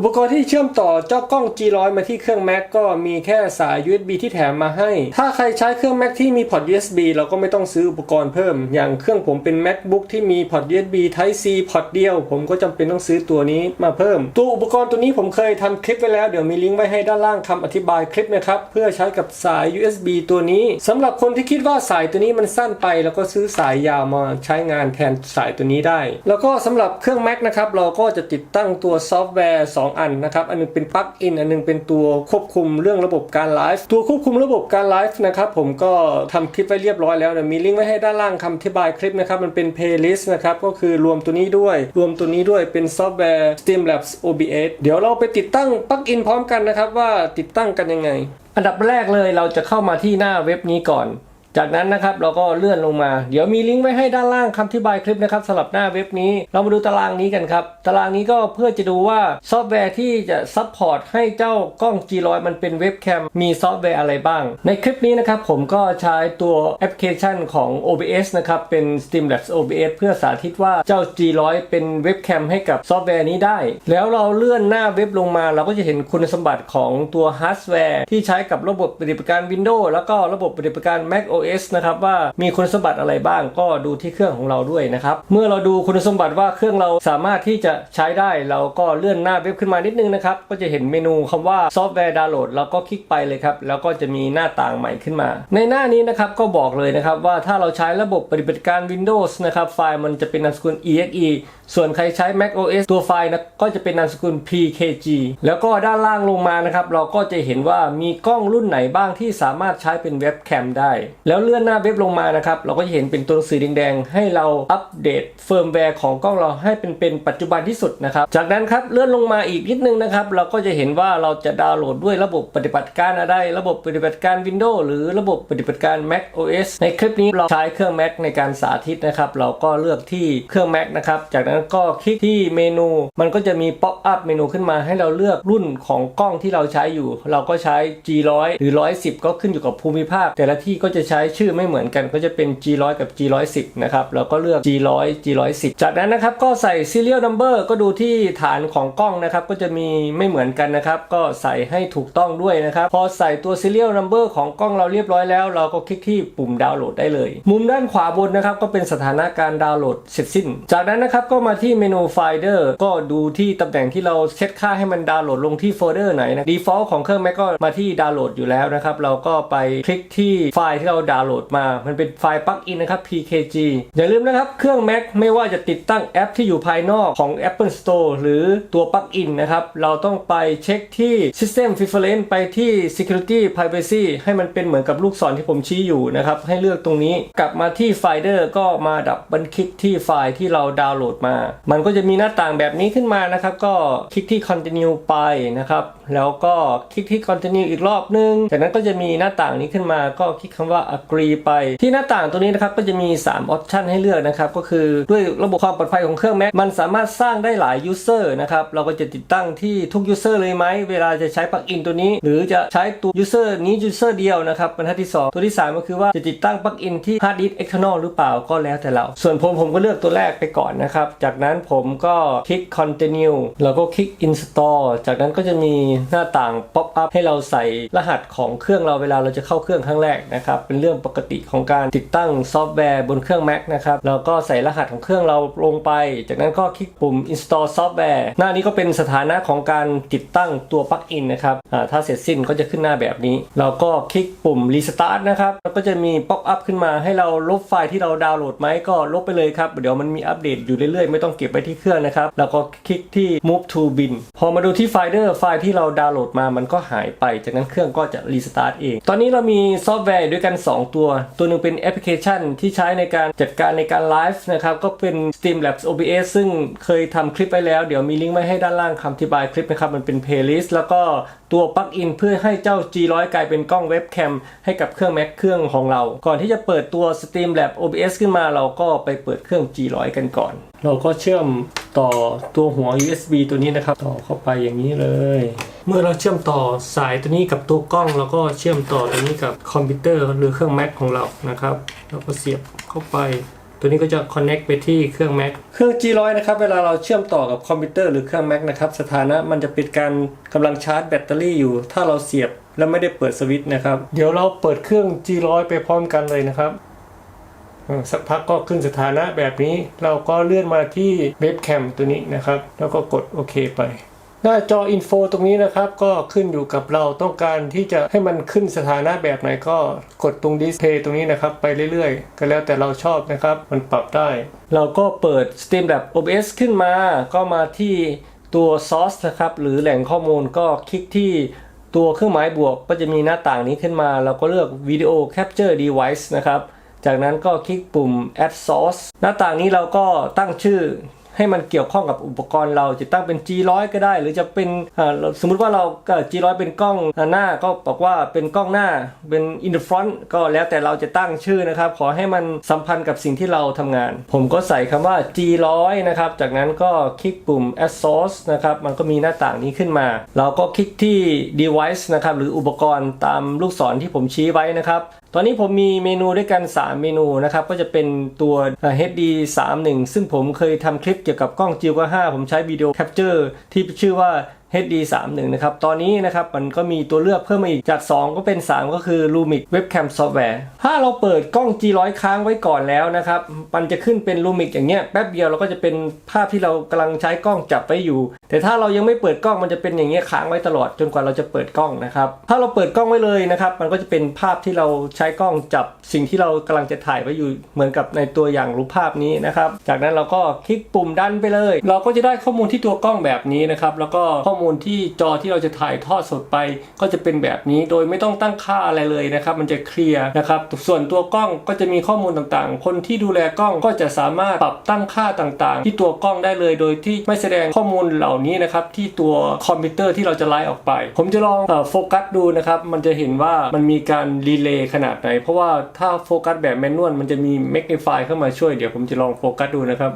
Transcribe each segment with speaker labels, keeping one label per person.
Speaker 1: อุปกรณ์ที่เชื่อมต่อเจ้ากล้อง G100 มาที่เครื่อง Mac ก็มีแค่สาย USB ที่แถมมาให้ ถ้าใครใช้เครื่อง Mac ที่มีพอร์ต USB เราก็ไม่ต้องซื้ออุปกรณ์เพิ่ม อย่างเครื่องผมเป็น MacBook ที่มีพอร์ต USB Type C พอร์ตเดียว ผมก็จำเป็นต้องซื้อตัวนี้มาเพิ่ม ตัวอุปกรณ์ตัวนี้ผมเคยทำคลิปไว้แล้ว เดี๋ยวมีลิงก์ไว้ให้ด้านล่างคำอธิบายคลิปนะครับ เพื่อใช้กับสาย USB ตัวนี้สำหรับคนที่คิดว่าสายตัวนี้มันสั้นไป แล้วก็ซื้อสายยาวมาใช้งานแทนสายตัวนี้ได้ แล้วก็สำหรับเครื่อง Mac นะครับเราก็จะติดตั้งตัวซอฟต์แวร์2อันนะครับ อันหนึงเป็นปลั๊กอิน อันหนึงเป็นตัวควบคุมเรื่องระบบการไลฟ์ ตัวควบคุมระบบการไลฟ์นะครับผมก็ทำคลิปไว้เรียบร้อยแล้วนะมีลิงก์ไว้ให้ด้านล่างคำอธิบายคลิปนะครับ มันเป็นเพลย์ลิสต์นะครับ ก็คือรวมตัวนี้ด้วย รวมตัวนี้ด้วยเป็นซอฟต์แวร์ Steam Labs OBS เดี๋ยวเราไปติดตั้งปลั๊กอินพร้อมกันนะครับว่าติดตั้งกันยังไง อันดับแรกเลยเราจะเข้ามาที่หน้าเว็บนี้ก่อน จากนั้นนะครับเราก็เลื่อนลงมา เดี๋ยวมีลิงก์ไว้ให้ด้านล่างคำอธิบายคลิปนะครับสำหรับหน้าเว็บนี้ เรามาดูตารางนี้กันครับ ตารางนี้ก็เพื่อจะดูว่าซอฟต์แวร์ที่จะซัพพอร์ตให้เจ้ากล้อง G100 มันเป็นเว็บแคมมีซอฟต์แวร์อะไรบ้าง ในคลิปนี้นะครับผมก็ใช้ตัวแอปพลิเคชันของ OBS นะครับเป็น Streamlabs OBS เพื่อสาธิตว่าเจ้า G100 เป็นเว็บแคมให้กับซอฟต์แวร์นี้ได้ แล้วเราเลื่อนหน้าเว็บลงมา เราก็จะเห็นคุณสมบัติของตัวฮาร์ดแวร์ที่ใช้กับระบบปฏิบัติการ Windows แล้วก็ระบบปฏิบัติการ Mac OS นะครับว่ามีคุณสมบัติอะไรบ้างก็ดูที่เครื่องของเราด้วยนะครับ เมื่อเราดูคุณสมบัติว่าเครื่องเราสามารถที่จะใช้ได้เราก็เลื่อนหน้าเว็บขึ้นมานิดนึงนะครับ ก็จะเห็นเมนูคำว่าซอฟต์แวร์ดาวน์โหลดเราก็คลิกไปเลยครับ แล้วก็จะมีหน้าต่างใหม่ขึ้นมา ในหน้านี้นะครับก็บอกเลยนะครับว่าถ้าเราใช้ระบบปฏิบัติการ Windows นะครับไฟล์มันจะเป็นนามสกุล exe ส่วนใครใช้ Mac OS ตัวไฟล์นะก็จะเป็นนามสกุล pkg แล้วก็ด้านล่างลงมานะครับเราก็จะเห็นว่ามีกล้องรุ่นไหนบ้างที่สามารถใช้เป็นเว็บแคมได้แล้วเลื่อนหน้าเว็บลงมานะครับ เราก็จะเห็นเป็นตัวหนังสือแดงๆ ให้เราอัปเดตเฟิร์มแวร์ของกล้องเราให้เป็นเป็นปัจจุบันที่สุดนะครับ จากนั้นครับเลื่อนลงมาอีกนิดนึงนะครับ เราก็จะเห็นว่าเราจะดาวน์โหลดด้วยระบบปฏิบัติการอะไร ระบบปฏิบัติการ Windows หรือระบบปฏิบัติการ Mac OS ในคลิปนี้เราใช้เครื่อง Mac ในการสาธิตนะครับ เราก็เลือกที่เครื่อง Mac นะครับ จากนั้นก็คลิกที่เมนู มันก็จะมีป๊อปอัพเมนูขึ้นมาให้เราเลือกรุ่นของกล้องที่เราใช้อยู่ เราก็ใช้ G100 หรือ 110 ก็ขึ้นอยู่กับภูมิภาค แต่ละที่ก็จะใช้ช้ชื่อไม่เหมือนกันก็จะเป็น G100 กับ G110 นะครับเราก็เลือก G100 G110 จากนั้นนะครับก็ใส่ serial number ก็ดูที่ฐานของกล้องนะครับก็จะมีไม่เหมือนกันนะครับก็ใส่ให้ถูกต้องด้วยนะครับพอใส่ตัว serial number ของกล้องเราเรียบร้อยแล้ว เราก็คลิกที่ปุ่มดาวน์โหลดได้เลย มุมด้านขวาบนนะครับก็เป็นสถานการณ์ดาวน์โหลดเสร็จสิ้น จากนั้นนะครับก็มาที่เมนู Finder ก็ดูที่ตำแหน่งที่เราเซตค่าให้มันดาวน์โหลดลงที่โฟลเดอร์ไหนนะ default ของเครื่อง Mac ก็มาที่ดาวน์โหลดอยู่แล้วนะครับเราก็ไปคลิกที่ไฟล์ที่เราดาวน์โหลดมา มันเป็นไฟล์ปลั๊กอินนะครับ pkg อย่าลืมนะครับเครื่อง Mac ไม่ว่าจะติดตั้งแอปที่อยู่ภายนอกของ Apple Store หรือตัวปลั๊กอินนะครับ เราต้องไปเช็คที่ System Preference ไปที่ Security Privacy ให้มันเป็นเหมือนกับลูกศรที่ผมชี้อยู่นะครับ ให้เลือกตรงนี้กลับมาที่ Finder ก็มาดับบันคลิกที่ไฟล์ที่เราดาวน์โหลดมา มันก็จะมีหน้าต่างแบบนี้ขึ้นมานะครับ ก็คลิกที่ Continue ไปนะครับ แล้วก็คลิกที่ Continue อีกรอบนึง จากนั้นก็จะมีหน้าต่างนี้ขึ้นมาก็คลิกคำว่า Agree ไป ที่หน้าต่างตัวนี้นะครับก็จะมี 3 Option ให้เลือกนะครับก็คือด้วยระบบความปลอดภัยของเครื่อง Mac มันสามารถสร้างได้หลาย User นะครับเราก็จะติดตั้งที่ทุก User เลยไหมเวลาจะใช้ปลั๊กอินตัวนี้ หรือจะใช้ตัว User นี้ User เดียวนะครับบรรทัดที่ 2 ตัวที่ 3 ก็คือว่าจะติดตั้งปลั๊กอินที่ Hard Disk External หรือเปล่าก็แล้วแต่เรา ส่วนผมผมก็เลือกตัวแรกไปก่อนนะครับจากนั้นผมก็คลิก Continue แล้วก็คลิก Install จากนั้นก็จะมีหน้าต่าง Pop up ให้เราใส่รหัสของเครื่องเราเวลาเราจะเข้าเครื่องครั้งแรกนะครับเป็นเรื่องปกติของการติดตั้งซอฟต์แวร์บนเครื่อง Mac นะครับแล้วก็ใส่รหัสของเครื่องเราลงไป จากนั้นก็คลิกปุ่ม Install Software หน้านี้ก็เป็นสถานะของการติดตั้งตัวปลั๊กอินนะครับถ้าเสร็จสิ้นก็จะขึ้นหน้าแบบนี้ เราก็คลิกปุ่ม Restart นะครับแล้วก็จะมี Pop up ขึ้นมาให้เราลบไฟล์ที่เราดาวน์โหลดไหมก็ลบไปเลยครับเดี๋ยวมันมีอัปเดตอยู่เรื่อยๆ ไม่ต้องเก็บไว้ที่เครื่องนะครับแล้วก็คลิกที่ Move to bin พอมาดูที่ Finder ไฟล์ที่เราดาวน์โหลดมามันก็หายไป จากนั้นเครื่องก็จะรีสตาร์ทเอง ตอนนี้เรามีซอฟต์แวร์ด้วยกัน 2 ตัว ตัวหนึงเป็นแอปพลิเคชันที่ใช้ในการจัดการในการไลฟ์นะครับ ก็เป็น steam labs OBS ซึ่งเคยทำคลิปไปแล้ว เดี๋ยวมีลิงก์ไว้ให้ด้านล่างคำอธิบายคลิปนะครับ มันเป็นเพลย์ลิสต์แล้วก็ตัวปลั๊กอินเพื่อให้เจ้า G100 กลายเป็นกล้องเว็บแคมให้กับเครื่อง Mac เครื่องของเรา ก่อนที่จะเปิดตัว Streamlab OBS ขึ้นมาเราก็ไปเปิดเครื่อง G100 กันก่อน เราก็เชื่อมต่อตัวหัว USB ตัวนี้นะครับ ต่อเข้าไปอย่างนี้เลย เมื่อเราเชื่อมต่อสายตัวนี้กับตัวกล้องเราก็เชื่อมต่อตัวนี้กับคอมพิวเตอร์หรือเครื่อง Mac ของเรานะครับ เราก็เสียบเข้าไป ตัวนี้ก็จะ connect ไปที่เครื่อง Mac เครื่อง G100 นะครับ เวลาเราเชื่อมต่อกับคอมพิวเตอร์หรือเครื่อง Mac นะครับ สถานะมันจะเป็นการกำลังชาร์จแบตเตอรี่อยู่ ถ้าเราเสียบแล้วไม่ได้เปิดสวิตช์นะครับ เดี๋ยวเราเปิดเครื่อง G100 ไปพร้อมกันเลยนะครับเออสักพักก็ขึ้นสถานะแบบนี้ เราก็เลื่อนมาที่เว็บแคมตัวนี้นะครับ แล้วก็กดโอเคไป หน้าจออินโฟตรงนี้นะครับก็ขึ้นอยู่กับเราต้องการที่จะให้มันขึ้นสถานะแบบไหนก็กดตรงดิสเพย์ตรงนี้นะครับ ไปเรื่อยๆ ก็แล้วแต่เราชอบนะครับ มันปรับได้ เราก็เปิด Steam Lab OBS ขึ้นมา ก็มาที่ตัว Source นะครับ หรือแหล่งข้อมูลก็คลิกที่ตัวเครื่องหมายบวกก็จะมีหน้าต่างนี้ขึ้นมา เราก็เลือก Video Capture Device นะครับ จากนั้นก็คลิกปุ่ม Add Source หน้าต่างนี้เราก็ตั้งชื่อ ให้มันเกี่ยวข้องกับอุปกรณ์เราจะตั้งเป็น G100 ก็ได้ หรือจะเป็นสมมุติว่าเรา G100 เป็นกล้องหน้าก็บอกว่าเป็นกล้องหน้าเป็น in the front ก็แล้วแต่เราจะตั้งชื่อนะครับ ขอให้มันสัมพันธ์กับสิ่งที่เราทำงาน ผมก็ใส่คำว่า G100 นะครับ จากนั้นก็คลิกปุ่ม Add Source นะครับ มันก็มีหน้าต่างนี้ขึ้นมา เราก็คลิกที่ device นะครับ หรืออุปกรณ์ตามลูกศรที่ผมชี้ไว้นะครับตอนนี้ผมมีเมนูด้วยกัน 3 เมนูนะครับ ก็จะเป็นตัว HD 31 ซึ่งผมเคยทำคลิปเกี่ยวกับกล้อง g 9 5ผมใช้วิดีโอแคปเจอร์ที่ชื่อว่า HD 31 นะครับ ตอนนี้นะครับมันก็มีตัวเลือกเพิ่มมาอีกจาก 2 ก็เป็น 3 ก็คือ Lumix Webcam Software ถ้าเราเปิดกล้อง G100 ค้างไว้ก่อนแล้วนะครับ มันจะขึ้นเป็น Lumix อย่างเงี้ยแป๊บเดียวเราก็จะเป็นภาพที่เรากำลังใช้กล้องจับไว้อยู่ แต่ถ้าเรายังไม่เปิดกล้องมันจะเป็นอย่างเงี้ยค้างไว้ตลอดจนกว่าเราจะเปิดกล้องนะครับ ถ้าเราเปิดกล้องไว้เลยนะครับ มันก็จะเป็นภาพที่เราใช้กล้องจับสิ่งที่เรากำลังจะถ่ายไว้อยู่เหมือนกับในตัวอย่างรูปภาพนี้นะครับ จากนั้นเราก็คลิกปุ่มดันไปเลย เราก็จะได้ข้อมูลที่ตัวกล้องแบบนี้นะครับแล้วก็ข้อมูลที่จอที่เราจะถ่ายทอดสดไป ก็จะเป็นแบบนี้โดยไม่ต้องตั้งค่าอะไรเลยนะครับ มันจะเคลียร์นะครับส่วนตัวกล้องก็จะมีข้อมูลต่างๆ คนที่ดูแลกล้องก็จะสามารถปรับตั้งค่าต่างๆ ที่ตัวกล้องได้เลย โดยที่ไม่แสดงข้อมูลเหล่านี้นะครับที่ตัวคอมพิวเตอร์ที่เราจะไล่ออกไป ผมจะลองโฟกัสดูนะครับมันจะเห็นว่ามันมีการรีเลย์ขนาดไหน เพราะว่าถ้าโฟกัสแบบแมนนวลมันจะมีแมกนิฟายเข้ามาช่วยเดี๋ยวผมจะลองโฟกัสดูนะครับ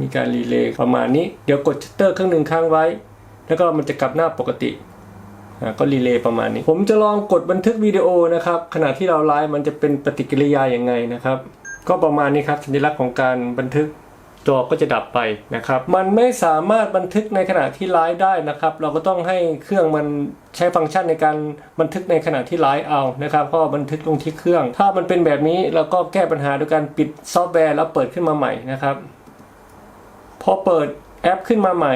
Speaker 1: มีการรีเลย์ประมาณนี้ เดี๋ยวกดชัตเตอร์เครื่องหนึ่งค้างไว้ แล้วก็มันจะกลับหน้าปกติก็รีเลย์ประมาณนี้ ผมจะลองกดบันทึกวิดีโอนะครับขณะที่เราไลฟ์มันจะเป็นปฏิกิริยาอย่างไงนะครับ ก็ประมาณนี้ครับสัญลักษณ์ของการบันทึกจอก็จะดับไปนะครับ มันไม่สามารถบันทึกในขณะที่ไลฟ์ได้นะครับ เราก็ต้องให้เครื่องมันใช้ฟังก์ชันในการบันทึกในขณะที่ไลฟ์เอานะครับ ก็บันทึกลงที่เครื่อง ถ้ามันเป็นแบบนี้เราก็แก้ปัญหาโดยการปิดซอฟต์แวร์แล้วเปิดขึ้นมาใหม่นะครับ พอเปิดแอปขึ้นมาใหม่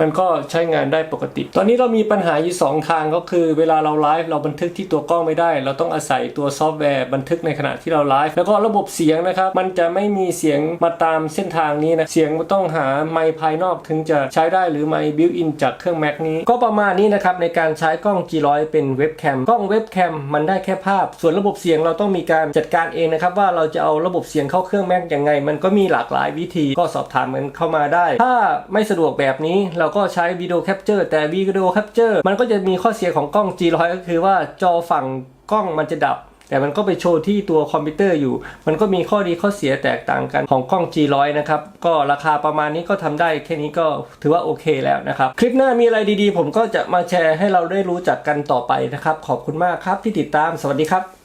Speaker 1: มันก็ใช้งานได้ปกติ ตอนนี้เรามีปัญหาอยู่ 2 ทางก็คือ เวลาเราไลฟ์เราบันทึกที่ตัวกล้องไม่ได้ เราต้องอาศัยตัวซอฟต์แวร์บันทึกในขณะที่เราไลฟ์แล้วก็ระบบเสียงนะครับ มันจะไม่มีเสียงมาตามเส้นทางนี้นะ เสียงมันต้องหาไมค์ภายนอกถึงจะใช้ได้หรือไมค์บิวอินจากเครื่อง Mac นี้ ก็ประมาณนี้นะครับในการใช้กล้อง G100 เป็นเว็บแคมกล้องเว็บแคมมันได้แค่ภาพ ส่วนระบบเสียงเราต้องมีการจัดการเองนะครับว่าเราจะเอาระบบเสียงเข้าเครื่อง Mac ยังไง มันก็มีหลากหลายวิธีก็สอบถามกันเข้ามาได้ ถ้าไม่สะดวกแบบนี้เราก็ใช้วิดีโอแคปเจอร์แต่วิดีโอแคปเจอร์มันก็จะมีข้อเสียของกล้อง G100 ก็คือว่าจอฝั่งกล้องมันจะดับแต่มันก็ไปโชว์ที่ตัวคอมพิวเตอร์อยู่ มันก็มีข้อดีข้อเสียแตกต่างกันของกล้อง G100 นะครับ ก็ราคาประมาณนี้ก็ทำได้แค่นี้ก็ถือว่าโอเคแล้วนะครับ คลิปหน้ามีอะไรดีๆ ผมก็จะมาแชร์ให้เราได้รู้จักกันต่อไปนะครับ ขอบคุณมากครับที่ติดตาม สวัสดีครับ